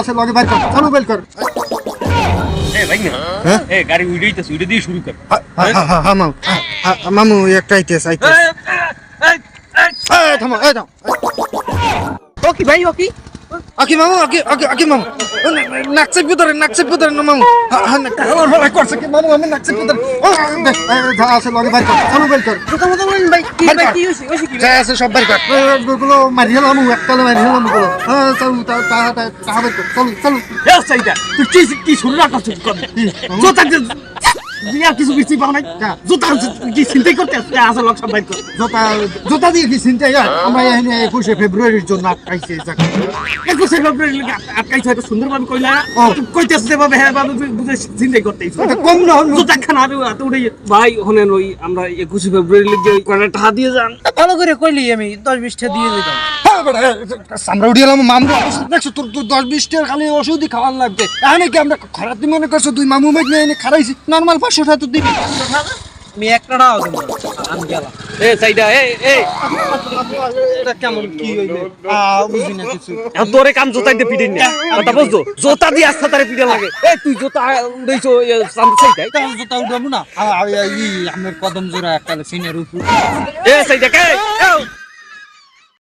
আছে লগে বাইর কর চালু বেল কর। এ ভাই না। হ্যাঁ? এ গাড়ি উইডাইতেছে উইডা দিয়ে শুরু কর। হ্যাঁ, মামু মামু একটা আইতেছে আইতেছে। এই থামো এই থামো। ওকি ভাই ওকি আকি মামু আকি আকি আকি মামু। নাকচে ভিতরে নাকচে ভিতরে না মামু? হ্যাঁ, হ্যাঁ, না, কালার ভালো করছে কি মামু? আমি ও দে, এই, যা আছে লগে বাইর কর চালু বেল কর। কথা মতো বলেন ভাই কি ভাই কি হইছে হইছে কি যা আছে সব বাইর কর। গুলো মারি হলাম মারি হলামগুলো হ্যাঁ চালু তা তা তা তা কর চালু চালু। এ সাইডা। তুই কি কি কর জোতা দিয়ে আর কিছু কিছু পাও নাই? যা। জোতা তুই কি চিন্তাই করতে আসল লোক সব কর জোতা জোতা দিয়ে কি চিন্তা হয় আমরা এখানে একুশে ফেব্রুয়ারির জন্য আটকাইছি একুশে ফেব্রুয়ারি আটকাইছ হয়তো সুন্দরভাবে কইলা। কইতেছ যেভাবে হ্যাঁ ভাবে বুঝে চিন্তাই এটা কম না? হল জোতা খানা আরে এত উড়ে ভাই হনেন ওই আমরা একুশে ফেব্রুয়ারি লাগে ওই কয়টা টাকা দিয়ে যান ভালো করে কইলি আমি দশ বিশটা দিয়ে দিতাম। আমরা উঠে এলাম মামু দেখছ তোর তোর দশ বিশ টাকা খালি ওষুধই খাওয়ার লাগবে। এখানে কি আমরা খারাপ তুই মনে করছ দুই মামু মেঘ নিয়ে এনে খারাইছি নর্মাল পাঁচশো টাকা তো দিবি। আমি একটা টাকাও দেবো না। আমি গেলাম। এ সাইডা এ এ। এটা কেমন কি হইবে আ বুঝি না কিছু। তোরে কাম জোতা দিয়ে পিটিন। না কথা বুঝছ? জোতা দিয়ে আসতে তারে পিটে লাগে। এ তুই জোতা উড়াইছো সামনে সাইডাই তাহলে জুতা উঠাবো না। আ- আ- আমার কদম জোড়া একটা সিনের উপর। এ সাইডা কে?